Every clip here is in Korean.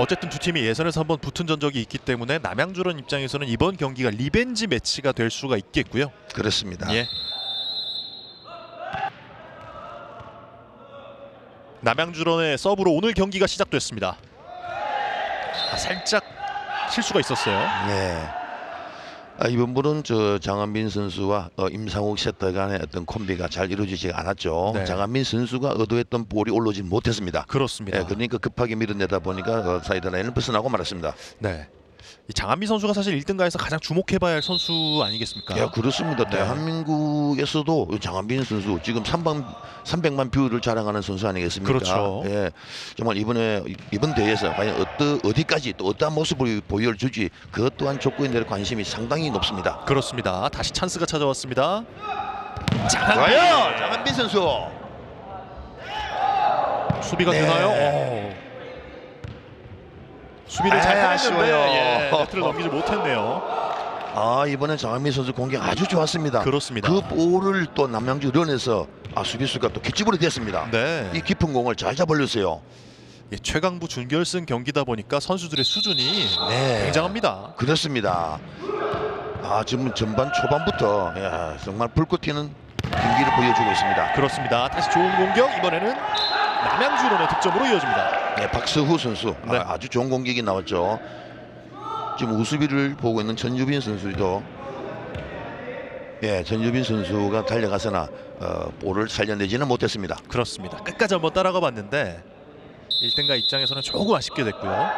어쨌든 두 팀이 예선에서 한번 붙은 전적이 있기 때문에 남양주런 입장에서는 이번 경기가 리벤지 매치가 될 수가 있겠고요. 그렇습니다. 예. 남양주런의 서브로 오늘 경기가 시작됐습니다. 아, 살짝 실수가 있었어요. 네. 아, 이번 분은 저 장한빈 선수와 어, 임상욱 세터 간의 어떤 콤비가 잘 이루어지지 않았죠. 네. 장한빈 선수가 의도했던 볼이 올라오지 못했습니다. 그렇습니다. 예, 그러니까 급하게 밀어내다 보니까 어, 사이드 라인을 벗어나고 말았습니다. 네. 이 장한미 선수가 사실 1등가에서 가장 주목해봐야 할 선수 아니겠습니까? 예, 그렇습니다. 네. 대한민국에서도 장한빈 선수 지금 3반 300만 뷰를 자랑하는 선수 아니겠습니까? 그렇죠. 예, 정말 이번에 이번 대회에서 과연 어떠, 어디까지 또 어떠한 모습을 보여줄지 그것 또한 족구인들의 관심이 상당히 높습니다. 그렇습니다. 다시 찬스가 찾아왔습니다. 좋아요, 장한빈 선수. 수비가 네. 되나요? 오. 수비를 아, 잘 해냈는데. 예, 네트를 넘기지 못했네요. 아 이번엔 장한빈 선수 공격 아주 좋았습니다. 그렇습니다. 그 볼을 또 남양주 런에서 아 수비수가 또 깃집으로 됐습니다. 네. 이 깊은 공을 잘 잡아올렸어요. 예, 최강부 준결승 경기다 보니까 선수들의 수준이 네. 굉장합니다. 그렇습니다. 아 지금 전반 초반부터 야, 정말 불꽃 튀는 경기를 보여주고 있습니다. 그렇습니다. 다시 좋은 공격 이번에는 남양주론의 득점으로 이어집니다. 네, 박서후 선수 네. 아, 주 좋은 공격이 나왔죠. 지금 우수비를 보고 있는 전유빈 선수도 예, 전유빈 선수가 달려가서나 어, 볼을 살려내지는 못했습니다. 그렇습니다. 끝까지 한번 따라가 봤는데 1등가 입장에서는 조금 아쉽게 됐고요.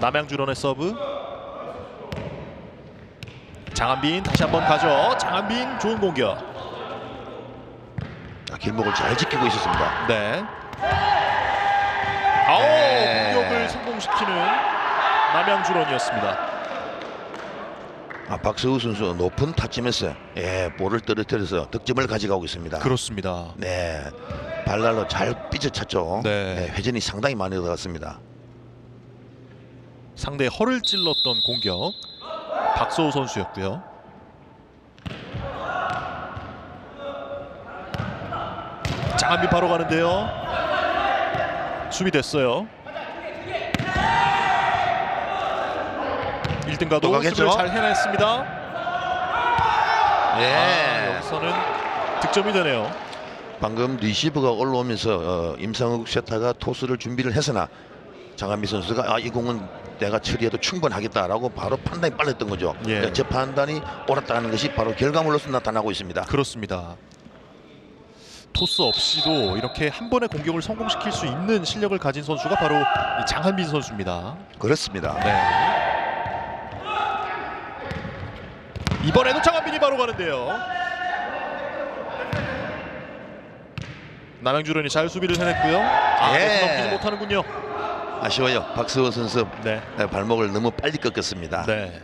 남양주론의 서브 장한빈 다시 한번 가죠. 장한빈 좋은 공격. 자, 길목을 잘 지키고 있었습니다. 네. 아오 네. 공격을 성공시키는 남양주론이었습니다. 아, 박서우 선수 높은 타점에서 예, 볼을 떨어뜨려서 득점을 가져가고 있습니다. 그렇습니다. 네, 발날로 잘 삐져찼죠. 네. 네, 회전이 상당히 많이 들어갔습니다. 상대의 허를 찔렀던 공격 박소우 선수였고요. 장한빈 바로 가는데요. 수비 됐어요. 1등 가도 또 가겠죠? 수비를 잘 해냈습니다. 예. 아, 여기서는 득점이 되네요. 방금 리시브가 올라오면서 어, 임상욱 세타가 토스를 준비를 했으나 장한미 선수가 아, 이 공은 내가 처리해도 충분하겠다라고 바로 판단이 빨랐던 거죠. 예. 네, 저 판단이 옳았다는 것이 바로 결과물로서 나타나고 있습니다. 그렇습니다. 토스 없이도 이렇게 한 번의 공격을 성공시킬 수 있는 실력을 가진 선수가 바로 이 장한빈 선수입니다. 그렇습니다. 네. 이번에도 장한빈이 바로 가는데요. 남양주련이 잘 수비를 해냈고요. 아, 예. 넘기지 못하는군요. 아쉬워요. 박수호 선수 네. 네, 발목을 너무 빨리 꺾었습니다. 네.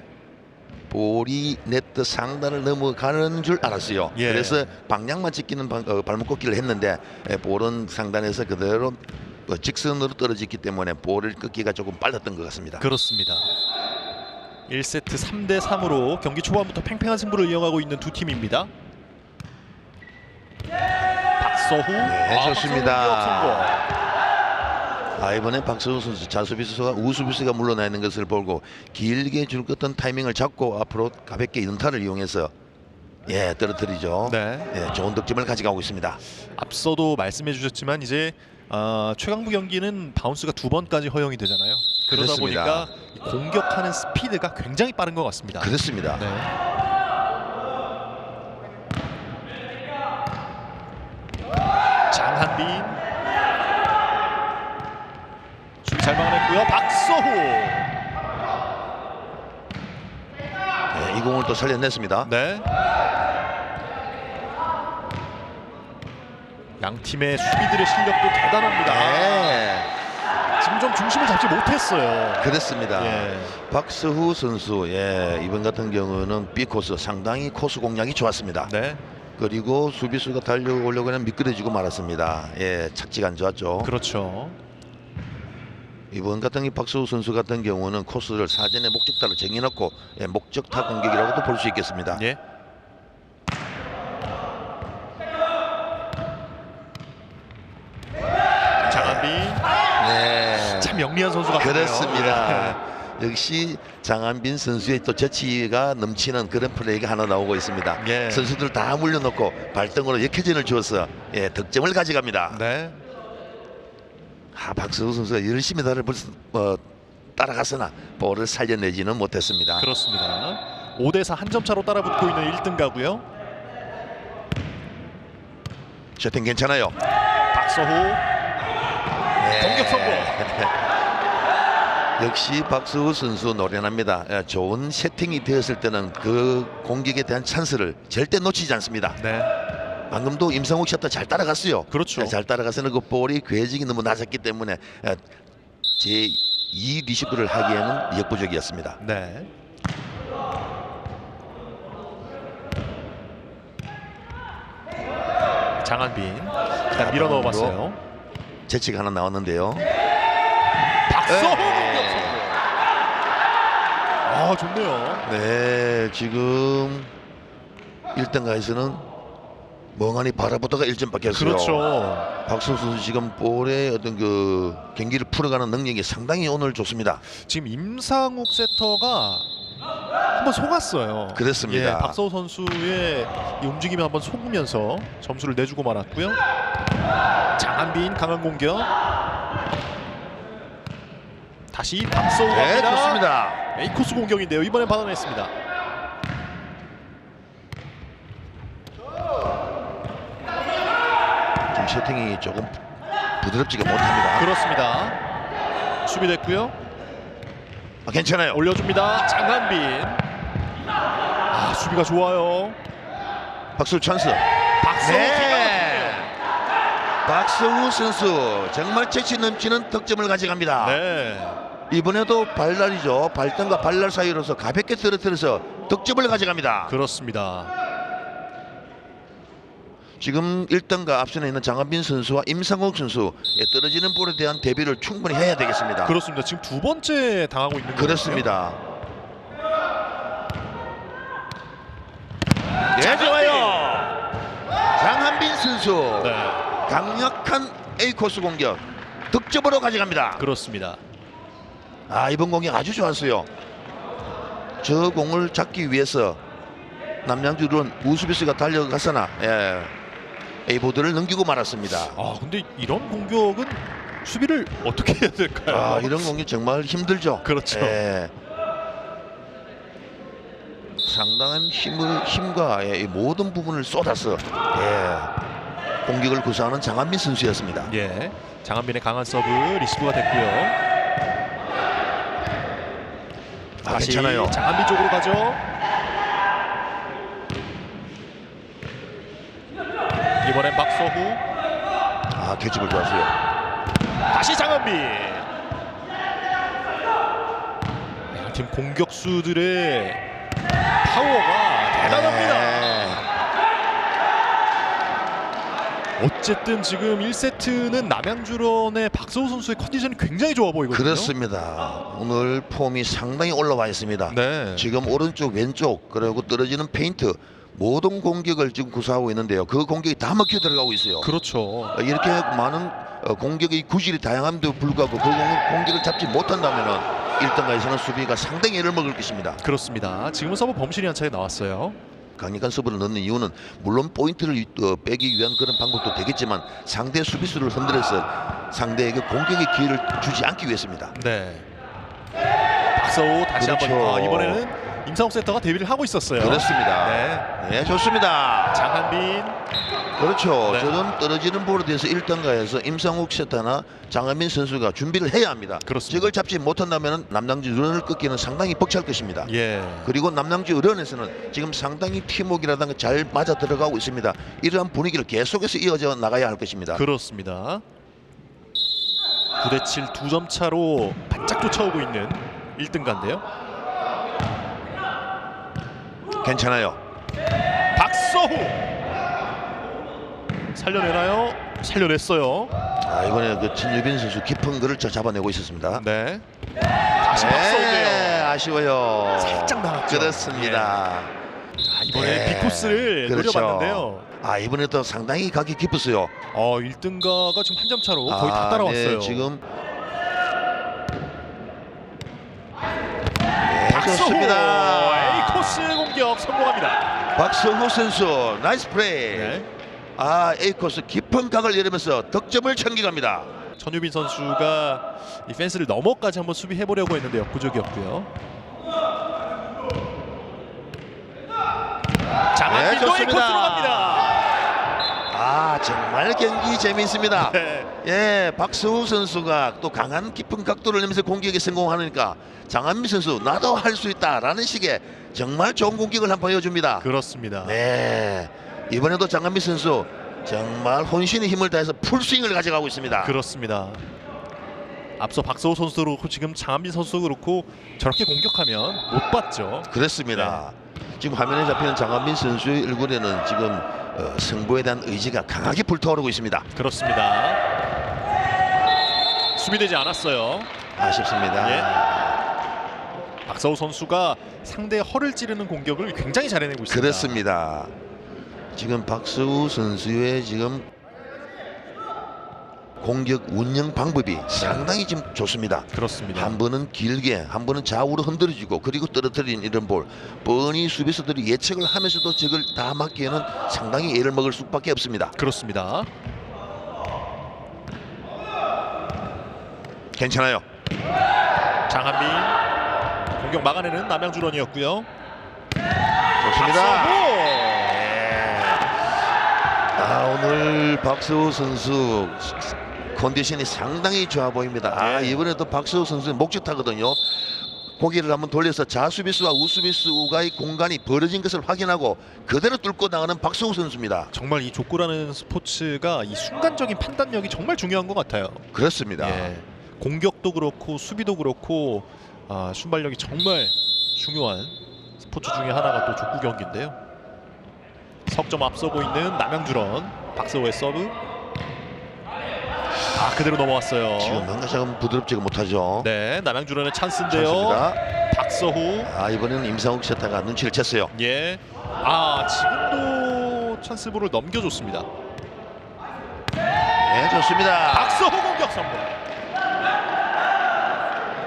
볼이 네트 상단을 넘어가는 줄 알았어요. 예. 그래서 방향만 방- 어, 발목 꺾기를 했는데 예, 볼은 상단에서 그대로 어, 직선으로 떨어졌기 때문에 볼을 꺾기가 조금 빨랐던 것 같습니다. 그렇습니다. 1세트 3대 3으로 경기 초반부터 팽팽한 승부를 이어가고 있는 두 팀입니다. 박서후 네, 아, 좋습니다. 박서후. 아 이번에 박서우 선수 자수비수가 우수비수가 물러나 있는 것을 보고 길게 줄 긋던 타이밍을 잡고 앞으로 가볍게 연타를 이용해서 예 떨어뜨리죠. 네. 예, 좋은 득점을 가져가고 있습니다. 앞서도 말씀해 주셨지만 이제 어, 최강부 경기는 바운스가 두 번까지 허용이 되잖아요. 그러다 그렇습니다. 보니까 이 공격하는 스피드가 굉장히 빠른 것 같습니다. 그렇습니다. 네. 장한빈 막아냈고요. 박서후 예, 이 공을 또 살려냈습니다. 네. 양 팀의 수비들의 실력도 대단합니다. 네, 지금 좀 중심을 잡지 못했어요. 그렇습니다. 예. 박서후 선수 예, 이번 같은 경우는 B 코스 상당히 코스 공략이 좋았습니다. 네. 그리고 수비수가 달려오려고 하면 미끄러지고 말았습니다. 예, 착지가 안 좋았죠. 그렇죠. 이번 같은 이 박서우 선수 같은 경우는 코스를 사전에 목적타를 정해놓고 예, 목적타 공격이라고도 볼 수 있겠습니다. 예. 장한빈 참 영리한 선수 같아요. 그렇습니다. 역시 장한빈 선수의 또 재치가 넘치는 그런 플레이가 하나 나오고 있습니다. 예. 선수들 다 물려놓고 발등으로 역회전을 주어서 예, 득점을 가져갑니다. 네. 아, 박수호 선수가 열심히 나를 벌써 어, 따라갔으나 볼을 살려내지는 못했습니다. 그렇습니다. 5대4 한 점 차로 따라붙고 있는 1등 가고요. 셔팅 괜찮아요. 박서호 네. 공격 성공. 역시 박수호 선수 노련합니다. 예, 좋은 세팅이 되었을 때는 그 공격에 대한 찬스를 절대 놓치지 않습니다. 네. 방금도 임상욱 샷도 잘 따라갔어요. 그렇죠. 예, 잘 따라가서는 그 볼이 궤적이 너무 낮았기 때문에 예, 제2 리시브를 하기에는 역부족이었습니다. 네. 장한빈 일단 밀어 넣어봤어요. 재치가 하나 나왔는데요. 박서호 네. 아 좋네요. 네, 지금 1등가에서는 멍하니 바라보다가 1점 밖이었어요. 그렇죠. 박수 선수 지금 볼의 어떤 그 경기를 풀어가는 능력이 상당히 오늘 좋습니다. 지금 임상욱 세터가 한번 속았어요. 그렇습니다. 예, 박서호 선수의 이 움직임에 한번 속으면서 점수를 내주고 말았고요. 장한빈 강한 공격. 다시 박서호 네. 좋습니다. 에이코스 공격인데요. 이번엔 받아냈습니다. 좀 세팅이 조금 부드럽지가 못합니다. 그렇습니다. 수비됐고요. 아, 괜찮아요. 올려줍니다. 장한빈. 아 수비가 좋아요. 박수 찬스. 박서호 네. 박성우 선수 정말 재치 넘치는 득점을 가져갑니다. 네. 이번에도 발날이죠. 발등과 발날 사이로서 가볍게 떨어뜨려서 득점을 가져갑니다. 그렇습니다. 지금 1등과 앞선에 있는 장한빈 선수와 임상욱 선수 의 떨어지는 볼에 대한 대비를 충분히 해야 되겠습니다. 그렇습니다. 지금 두 번째 당하고 있는 거예요. 그렇습니다. 네. 좋아요. 장한빈 선수 네. 강력한 A 코스 공격 득점으로 가져갑니다. 그렇습니다. 아 이번 공격 아주 좋았어요. 저 공을 잡기 위해서 남양주는 우수비스가 달려갔으나 예, A보드를 넘기고 말았습니다. 아 근데 이런 공격은 수비를 어떻게 해야 될까요? 아 이런 공격 정말 힘들죠. 그렇죠. 예. 상당한 힘을 힘과 예, 이 모든 부분을 쏟아서 예, 공격을 구사하는 장한민 선수였습니다. 예. 장한빈의 강한 서브 리시브가 됐고요. 아, 다시 괜찮아요. 장한빈 쪽으로 가죠. 이번엔 박서후. 아 캐치볼 좋았어요. 다시 장한빈. 양팀 공격수들의 파워가 대단합니다. 네. 어쨌든 지금 1세트는 남양주런의 박서우 선수의 컨디션이 굉장히 좋아 보이거든요. 그렇습니다. 오늘 폼이 상당히 올라와 있습니다. 네. 지금 오른쪽 왼쪽 그리고 떨어지는 페인트 모든 공격을 지금 구사하고 있는데요. 그 공격이 다 먹혀 들어가고 있어요. 그렇죠. 어, 이렇게 많은 어, 공격의 구질이 다양함에도 불구하고 그 공- 공격을 잡지 못한다면은 1등가에서는 수비가 상당히 애를 먹을 것입니다. 그렇습니다. 지금은 서브 범실이 한 차례 나왔어요. 강력한 서브를 넣는 이유는 물론 포인트를 어, 빼기 위한 그런 방법도 되겠지만 상대 수비수를 흔들어서 상대에게 공격의 기회를 주지 않기 위해서입니다. 네. 박서우 다시 그렇죠. 한번 아, 이번에는 임상욱 세터가 데뷔를 하고 있었어요. 그렇습니다. 네. 네, 좋습니다. 장한빈 그렇죠. 네. 저는 떨어지는 볼에 대해서 1등가에서 임상욱 세타나 장한민 선수가 준비를 해야 합니다. 그렇습니다. 저걸 잡지 못한다면 남남주 런을 끊기는 상당히 벅찰 것입니다. 예. 그리고 남남주 런에서는 지금 상당히 팀워크라든가 잘 맞아 들어가고 있습니다. 이러한 분위기를 계속해서 이어져 나가야 할 것입니다. 그렇습니다. 9대 7 두 점 차로 바짝 쫓아오고 있는 1등가인데요. 괜찮아요. 박서후 살려내나요? 살려냈어요. 아 이번에 그 진유빈 선수 깊은 그를 잡아내고 있었습니다. 네. 다시 박서후예요. 네, 아쉬워요. 살짝 나왔죠. 그렇습니다. 예. 아, 이번에 네. 비코스를 그렇죠. 노려봤는데요. 아 이번에 또 상당히 각이 깊었어요. 어 1등가가 지금 한 점 차로 아, 거의 다 네, 따라왔어요. 네, 지금 박서호 에이코스 공 격 성공합니다. 박성호 선수 나이스 플레이. 네. 아 A 코스 깊은 각을 내리면서 득점을 챙겨갑니다. 천유빈 선수가 이 펜스를 넘어까지 한번 수비해 보려고 했는데 역부족이었고요. 장한빈도 네, A 코스로 좋습니다. 갑니다. 아 정말 경기 재미있습니다. 네. 예, 박수호 선수가 또 강한 깊은 각도를 내면서 공격에 성공하니까 장한민 선수 나도 할 수 있다라는 식의 정말 좋은 공격을 한번 보여줍니다. 그렇습니다. 네, 이번에도 장한민 선수 정말 혼신의 힘을 다해서 풀스윙을 가져가고 있습니다. 그렇습니다. 앞서 박서호 선수도 그렇고 지금 장한빈 선수도 그렇고 저렇게 공격하면 못 봤죠. 그렇습니다. 지금 화면에 잡히는 장한민 선수의 얼굴에는 지금 어, 승부에 대한 의지가 강하게 불타오르고 있습니다. 그렇습니다. 수비되지 않았어요. 아쉽습니다. 예. 박서호 선수가 상대의 허를 찌르는 공격을 굉장히 잘해내고 있습니다. 그렇습니다. 지금 박수우 선수의 지금 공격 운영 방법이 상당히 지금 좋습니다. 그렇습니다. 한 번은 길게, 한 번은 좌우로 흔들어지고 그리고 떨어뜨린 이런 볼. 뻔히 수비수들이 예측을 하면서도 저걸 다 막기에는 상당히 애를 먹을 수밖에 없습니다. 그렇습니다. 괜찮아요. 장한빈 공격 막아내는 남양주런이었고요. 좋습니다. 네. 아 오늘 박수호 선수 컨디션이 상당히 좋아 보입니다. 아 네. 이번에도 박수호 선수 목적타거든요. 고개를 한번 돌려서 좌수비수와 우수비수가의 공간이 벌어진 것을 확인하고 그대로 뚫고 나가는 박수호 선수입니다. 정말 이 족구라는 스포츠가 이 순간적인 판단력이 정말 중요한 것 같아요. 그렇습니다. 예. 공격도 그렇고 수비도 그렇고 아, 순발력이 정말 중요한 스포츠 중에 하나가 또 족구 경기인데요. 석점 앞서 보이는 남양주런 박서호의 서브. 아 그대로 넘어왔어요. 지금 뭔가 조금 부드럽지가 못하죠. 네, 남양주런의 찬스인데요. 찬스입니다. 박서호. 아 이번에는 임상욱 세타가 눈치를 챘어요. 예. 아 지금도 찬스볼을 넘겨줬습니다. 네 좋습니다. 박서호 공격 성공.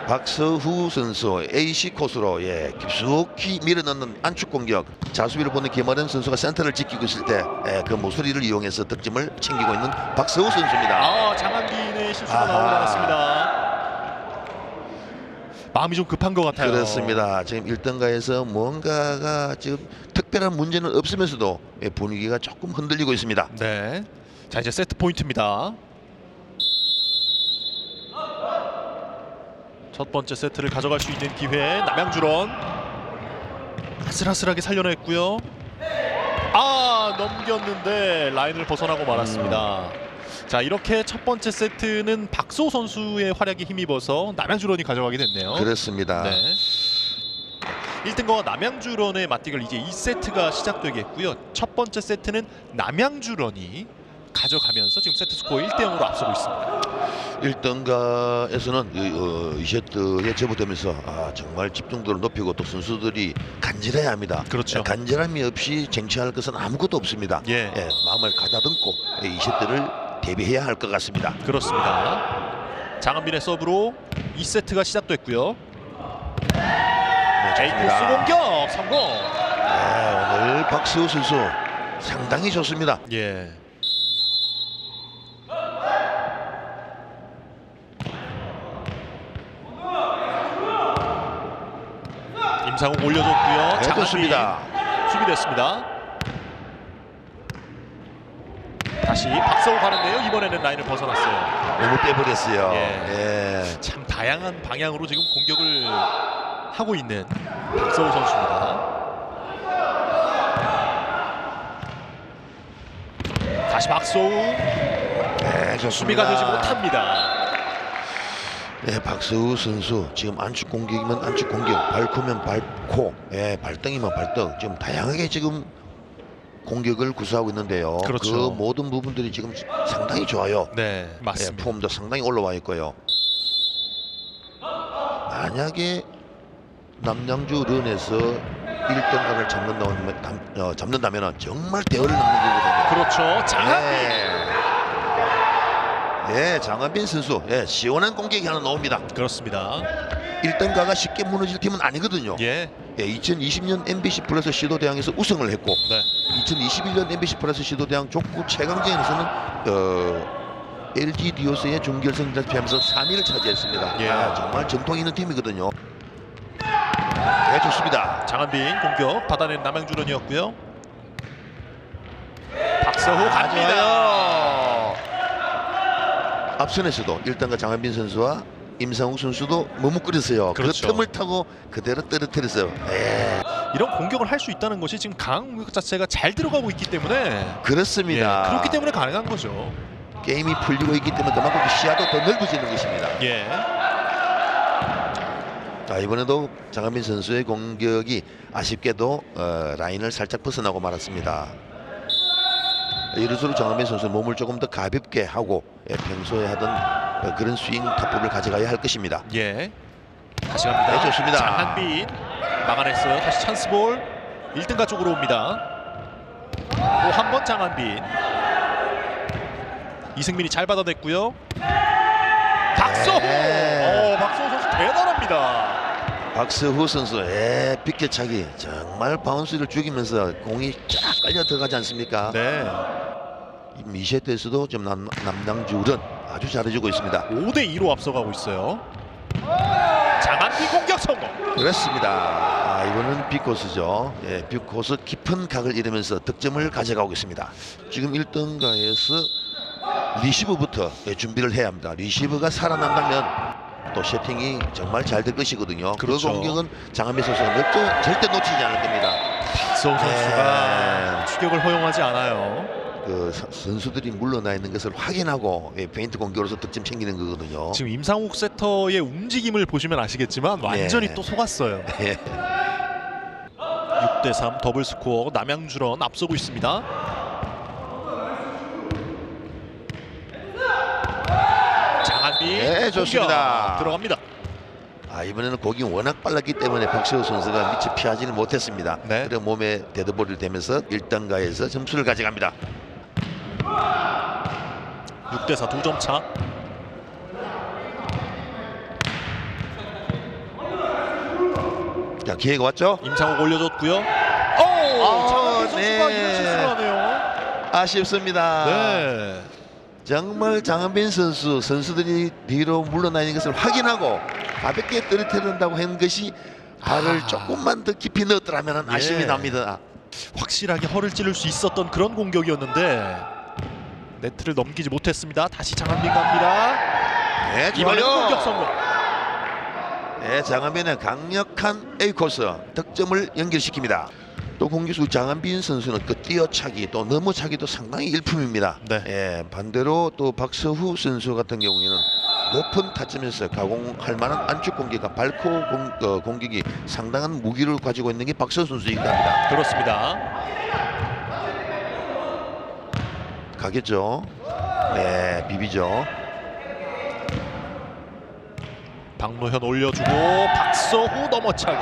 박서후 선수 AC 코스로 예, 깊숙이 밀어넣는 안축 공격 자수비를 보는 김아름 선수가 센터를 지키고 있을 때그 모서리를 이용해서 득점을 챙기고 있는 박서후 선수입니다. 아 장한빈의 실수가 아하. 나오지 않았습니다. 마음이 좀 급한 것 같아요. 그렇습니다. 지금 1등가에서 뭔가가 지금 특별한 문제는 없으면서도 예, 분위기가 조금 흔들리고 있습니다. 네. 자 이제 세트 포인트입니다. 첫 번째 세트를 가져갈 수 있는 기회 남양주런 아슬아슬하게 살려냈고요. 아 넘겼는데 라인을 벗어나고 말았습니다. 자 이렇게 첫 번째 세트는 박소 선수의 활약에 힘입어서 남양주런이 가져가게 됐네요. 그렇습니다. 네. 1등과 남양주런의 맞대결 이제 2세트가 시작되겠고요. 첫 번째 세트는 남양주런이 가져가면서 지금 세트 스코어 1대 0으로 앞서고 있습니다. 1등가에서는 이, 어, 이 세트에 접어들면서 아, 정말 집중도를 높이고 또 선수들이 간절해야 합니다. 그렇죠. 예, 간절함이 없이 쟁취할 것은 아무것도 없습니다. 예. 마음을 가다듬고 예, 이 세트를 대비해야 할 것 같습니다. 그렇습니다. 장한빈의 서브로 2세트가 시작됐고요. 네, 좋습니다. 공격 성공. 네, 오늘 박수호 선수 상당히 좋습니다. 예. 임상욱 올려줬고요. 네, 좋습니다. 수비됐습니다. 다시 박서우 가는데요. 이번에는 라인을 벗어났어요. 너무 빼버렸어요. 예. 예. 참 다양한 방향으로 지금 공격을 하고 있는 박서우 선수입니다. 다시 박서우 네, 좋습니다. 수비가 되지 못합니다. 예, 박서우 선수 지금 안축 공격이면 안축 공격, 발코면 발코, 예, 발등이면 발등, 지금 다양하게 지금 공격을 구사하고 있는데요. 그렇죠. 그 모든 부분들이 지금 상당히 좋아요. 네, 예, 맞습니다. 폼도 상당히 올라와 있고요. 만약에 남양주 런에서 1등가를 잡는다면, 어, 잡는다면 정말 대열을 넘는 거거든요. 그렇죠. 예. 예, 장한빈 선수, 예, 시원한 공격이 하나 나옵니다. 그렇습니다. 1등가가 쉽게 무너질 팀은 아니거든요. 예. 예, 2020년 MBC 플러스 시도대항에서 우승을 했고 네. 2021년 MBC 플러스 시도대항 족구 최강전에서는 어, LG 디오스의 준결승전을 피하면서 3위를 차지했습니다. 예. 아, 정말 전통 있는 팀이거든요. 네, 좋습니다. 장한빈 공격 받아낸 남양주런이었고요. 박서호 아, 갑니다. 앞선에서도 1등가 장한빈 선수와 임상욱 선수도 머뭇거렸어요. 그렇죠. 그 틈을 타고 그대로 떨어뜨렸어요. 예, 이런 공격을 할 수 있다는 것이 지금 강한 공격 자체가 잘 들어가고 있기 때문에 그렇습니다. 예, 그렇기 때문에 가능한 거죠. 게임이 풀리고 있기 때문에 그만큼 시야도 더 넓어지는 것입니다. 예. 자, 이번에도 장한빈 선수의 공격이 아쉽게도 어, 라인을 살짝 벗어나고 말았습니다. 이럴수록 장한빈 선수 는 몸을 조금 더 가볍게 하고 예, 평소에 하던 어, 그런 스윙 타법을 가져가야 할 것입니다. 예. 다시 갑니다. 네, 좋습니다. 장한빈 막아냈어요. 다시 찬스볼. 1등가 쪽으로 옵니다. 또 한 번 장한빈. 이승민이 잘 받아냈고요. 박서호. 네. 어, 박서호 선수 대단합니다. 박서후 선수의 비껴차기 정말 바운스를 죽이면서 공이 쫙 깔려 들어가지 않습니까? 네. 이 미셰트에서도 좀 남, 남당주는 아주 잘해주고 있습니다. 5대 2로 앞서가고 있어요. 장한빈 공격 성공. 그렇습니다. 아, 이번은 빅코스죠. 예, 빅코스 깊은 각을 잃으면서 득점을 가져가고 있습니다. 지금 1등가에서 리시브부터 예, 준비를 해야 합니다. 리시브가 살아난다면 또 세팅이 정말 잘 될 것이거든요. 그렇죠. 그 공격은 장한빈 선수가 절대, 절대 놓치지 않을 겁니다. 박서호 선수가 네. 추격을 허용하지 않아요. 그 서- 선수들이 물러나 있는 것을 확인하고 예, 페인트 공격으로서 득점 챙기는 거거든요. 지금 임상욱 세터의 움직임을 보시면 아시겠지만 완전히 예. 또 속았어요. 예. 6대 3 더블 스코어 남양주런 앞서고 있습니다. 장한빈 네, 공격 좋습니다. 들어갑니다. 아 이번에는 공이 워낙 빨랐기 때문에 박시호 선수가 미처 피하지는 못했습니다. 네. 그래 몸에 데드볼을 대면서 1단가에서 점수를 가져갑니다. 6대 4 두 점 차. 자 기회가 왔죠? 임상욱 올려줬고요. 오! 아, 선수가 네. 아쉽습니다. 네. 정말 장한빈 선수 선수들이 뒤로 물러나 있는 것을 확인하고 가볍게 떨어뜨린다고 한 것이 발을 아. 조금만 더 깊이 넣었더라면 예. 아쉬움이 납니다. 확실하게 허를 찌를 수 있었던 그런 공격이었는데 네트를 넘기지 못했습니다. 다시 장한빈 갑니다. 네, 좋아요. 공격 성공. 네, 장한빈의 강력한 A 코스 득점을 연결시킵니다. 또 공격수 장한빈 선수는 그 뛰어차기 또 넘어차기도 상당히 일품입니다. 네. 예, 반대로 또 박서후 선수 같은 경우에는 높은 타점에서 가공할 만한 안쪽 공격과 발코 공, 어, 공격이 상당한 무기를 가지고 있는 게 박서후 선수이기도 합니다. 그렇습니다. 가겠죠? 네, 비비죠. 박노현 올려주고 박서후 넘어차기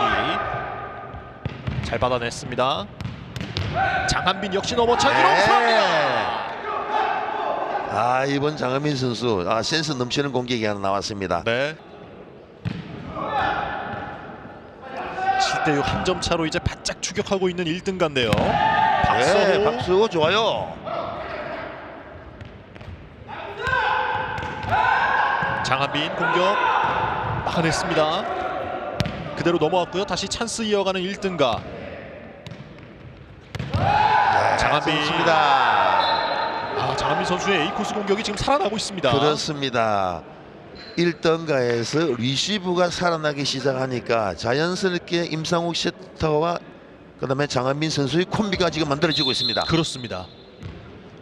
잘 받아냈습니다. 장한빈 역시 넘어차기로 네. 우승합니다. 아 이번 장한빈 선수 아, 센스 넘치는 공격이 하나 나왔습니다. 네. 7대6 한 점 차로 이제 바짝 추격하고 있는 1등 간데요. 박서후 네, 박수 좋아요. 장한빈 공격 막아냈습니다. 그대로 넘어왔고요. 다시 찬스 이어가는 1등가. 네, 장한빈. 좋습니다. 아, 장한빈 선수의 A 코스 공격이 지금 살아나고 있습니다. 그렇습니다. 1등가에서 리시브가 살아나기 시작하니까 자연스럽게 임상욱 세터와 그다음에 장한빈 선수의 콤비가 지금 만들어지고 있습니다. 그렇습니다.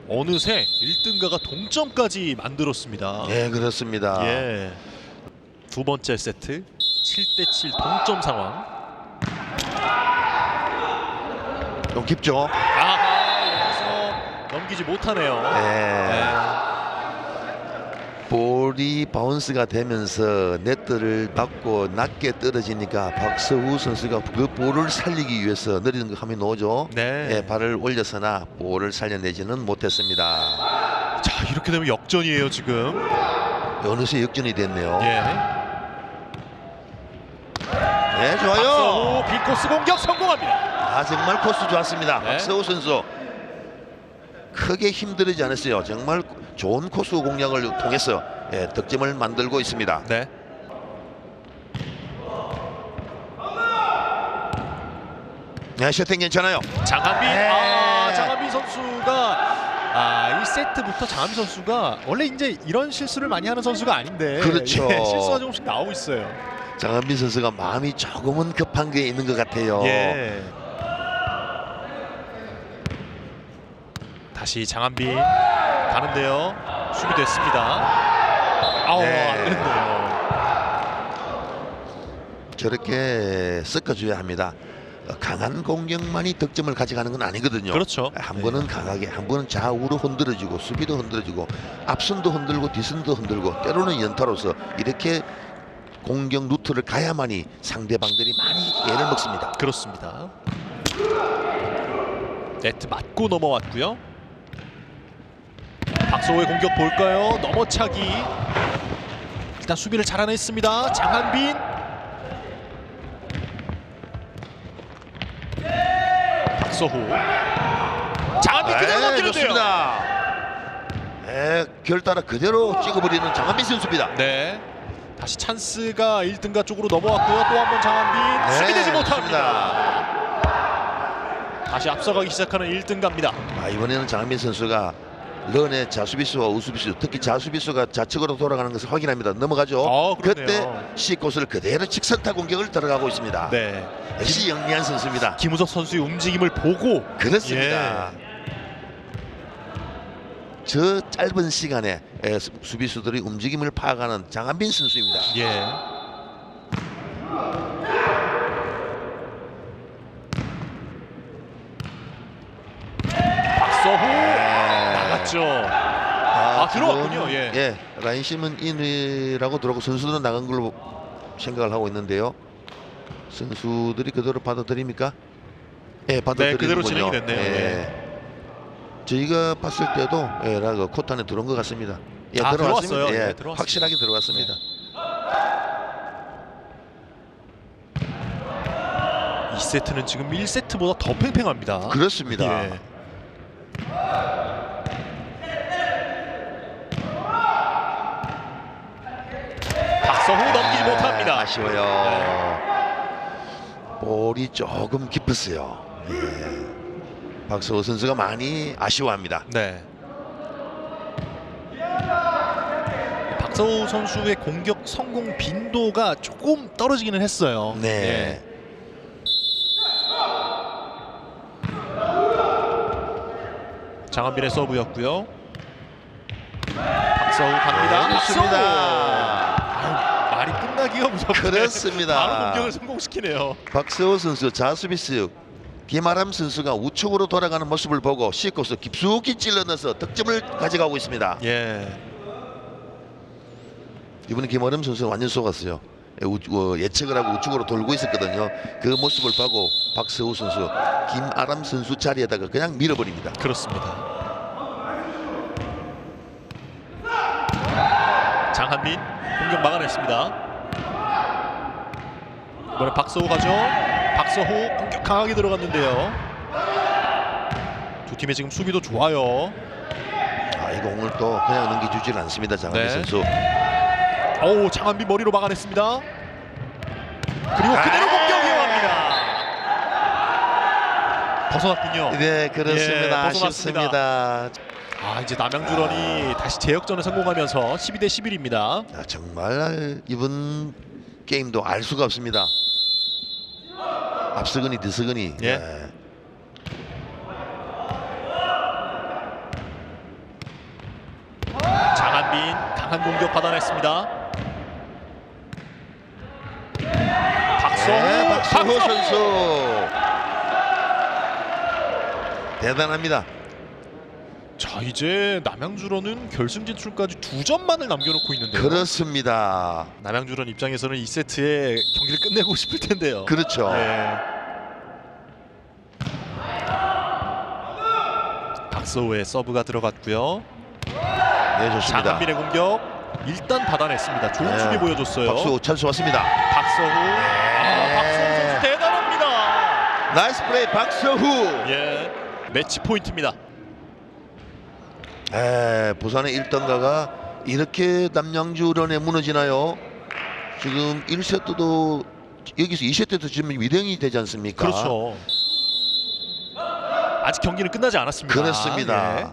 어느새 1등가가 동점까지 만들었습니다. 예, 그렇습니다. 예. 두 번째 세트 7대 7 동점 상황. 좀 깊죠? 아하 여기서 넘기지 못하네요. 네. 네. 볼이 바운스가 되면서 네트를 받고 낮게 떨어지니까 박서우 선수가 그 볼을 살리기 위해서 느리는 거 하면 오죠. 네. 예, 발을 올려서나 볼을 살려내지는 못했습니다. 자 이렇게 되면 역전이에요 지금. 어느새 역전이 됐네요. 예. 네, 좋아요. 박서우 빈코스 공격 성공합니다. 아 정말 코스 좋았습니다. 네. 박서우 선수 크게 힘들지 않았어요. 정말 좋은 코스 공략을 통해서 예, 득점을 만들고 있습니다. 네. 네, 셔팅 괜찮아요. 장한빈 네. 아 장한빈 선수가 아 1세트부터 장한빈 선수가 원래 이제 이런 실수를 많이 하는 선수가 아닌데 그렇죠. 예, 실수가 조금씩 나오고 있어요. 장한빈 선수가 마음이 조금은 급한 게 있는 것 같아요. 예. 다시 장한빈 가는데요. 수비 됐습니다. 아우 네. 안 됐네요. 저렇게 섞어줘야 합니다. 어, 강한 공격만이 득점을 가져가는 건 아니거든요. 그렇죠. 한 네. 번은 강하게, 한 번은 좌우로 흔들어주고 수비도 흔들어주고 앞선도 흔들고 뒤선도 흔들고 때로는 연타로서 이렇게 공격 루트를 가야만이 상대방들이 많이 애를 먹습니다. 그렇습니다. 네트 맞고 넘어왔고요. 박소호의 공격 볼까요? 넘어차기. 일단 수비를 잘하냈습니다. 장한빈. 박소호. 장한빈 그대로 네, 넘기는데요. 좋습니다. 네, 결 따라 그대로 찍어버리는 장한빈 선수입니다. 네. 다시 찬스가 1등가 쪽으로 넘어왔고요. 또 한 번 장한빈 네, 수비되지 좋습니다. 못합니다. 다시 앞서가기 시작하는 1등가입니다. 아, 이번에는 장한빈 선수가 런의 자수비수와 우수비수 특히 자수비수가 좌측으로 돌아가는 것을 확인합니다. 넘어가죠. 어, 그때 그러네요. C 코스를 그대로 직선타 공격을 들어가고 있습니다. 네. 역시 영리한 선수입니다. 김우석 선수의 움직임을 보고 그렇습니다. 예. 저 짧은 시간에 수비수들의 움직임을 파악하는 장한빈 선수입니다. 예. 박서호 나갔죠. 아, 들어왔군요. 지금, 예. 라인 심은 인이라고 들어오고 선수들은 나간 걸로 생각을 하고 있는데요. 선수들이 그대로 받아들입니까? 예, 받아들이는군요. 그대로 진행이 됐네요. 예. 저희가 봤을 때도 예, 라그 코트 안에 들어온 것 같습니다. 예, 아, 들어왔습니다. 들어왔어요. 예, 네, 들어왔습니다. 확실하게 들어갔습니다. 이 세트는 지금 1세트보다 더 팽팽합니다. 그렇습니다. 예. 서호 넘기지 네, 못합니다. 아쉬워요. 볼이 조금 깊었어요. 예. 박서호 선수가 많이 아쉬워합니다. 네. 박서우 선수의 공격 성공 빈도가 조금 떨어지기는 했어요. 네. 예. 장한빈의 서브였고요. 박서우 갑니다. 네. 아유, 끝나기가 무섭네. 그렇습니다. 바로 공격을 성공시키네요. 박서호 선수 자수비스 김아람 선수가 우측으로 돌아가는 모습을 보고 C코스 깊숙이 찔러 넣어서 득점을 가져가고 있습니다. 예. 이번에 김아람 선수는 완전 속았어요. 예, 우, 어, 예측을 하고 우측으로 돌고 있었거든요. 그 모습을 보고 박서우 선수, 김아람 선수 자리에다가 그냥 밀어버립니다. 그렇습니다. 장한민 공격 막아냈습니다. 이번에 박서호 가죠. 박서호 공격 강하게 들어갔는데요. 두 팀의 지금 수비도 좋아요. 아, 이거 오늘 또 그냥 넘겨주질 않습니다. 장한빈 네. 선수. 어우 장한빈 머리로 막아냈습니다. 그리고 그대로 아! 공격 이용합니다. 벗어났군요. 네, 그렇습니다. 예, 벗어났습니다. 아쉽습니다. 아 이제 남양주런이 다시 제역전에 성공하면서 12대 11입니다. 아, 정말 이번 게임도 알 수가 없습니다. 앞서거니 뒤서거니. 예. 네. 장한빈 강한 공격 받아냈습니다. 박성호, 네, 박수호 박성호! 선수 대단합니다. 자 이제 남양주런은 결승 진출까지 두 점만을 남겨놓고 있는데요. 그렇습니다. 남양주런 입장에서는 이 세트에 경기를 끝내고 싶을 텐데요. 그렇죠. 네. 박서우의 서브가 들어갔고요. 네, 좋습니다. 장한빈의 공격 일단 받아냈습니다. 좋은 네. 수비 보여줬어요. 박수 찬스 왔습니다. 박서우, 아, 나이스 플레이 박서후. 예. 매치 포인트입니다. 에, 부산의 1등가가 이렇게 남양주런에 무너지나요? 지금 1세트도 여기서 2세트도 지금 위등이 되지 않습니까? 그렇죠. 아직 경기는 끝나지 않았습니다. 그렇습니다. 예.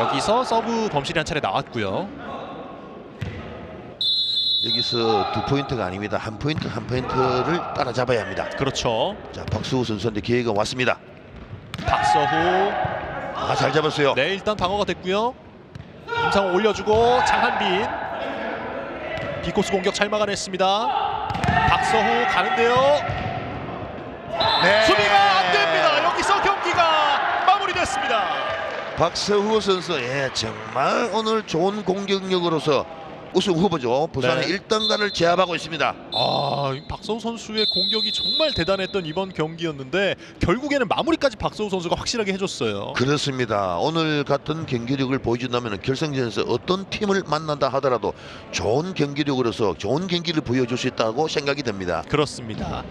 여기서 서브 범실이 한 차례 나왔고요. 여기서 두 포인트가 아닙니다. 한 포인트 한 포인트를 따라잡아야 합니다. 그렇죠. 자 박수호 선수한테 기회가 왔습니다. 박서호. 아 잘 잡았어요. 네, 일단 방어가 됐고요. 임상호 올려주고 장한빈. 비코스 공격 잘 막아냈습니다. 박서호 가는데요. 네. 수비가 안 됩니다. 여기서 경기가 마무리됐습니다. 박서후 선수 예 정말 오늘 좋은 공격력으로서 우승 후보죠. 부산의 네. 1등가를 제압하고 있습니다. 아, 이 박서우 선수의 공격이 정말 대단했던 이번 경기였는데 결국에는 마무리까지 박서우 선수가 확실하게 해줬어요. 그렇습니다. 오늘 같은 경기력을 보여준다면 결승전에서 어떤 팀을 만난다 하더라도 좋은 경기력으로서 좋은 경기를 보여줄 수 있다고 생각이 됩니다. 그렇습니다.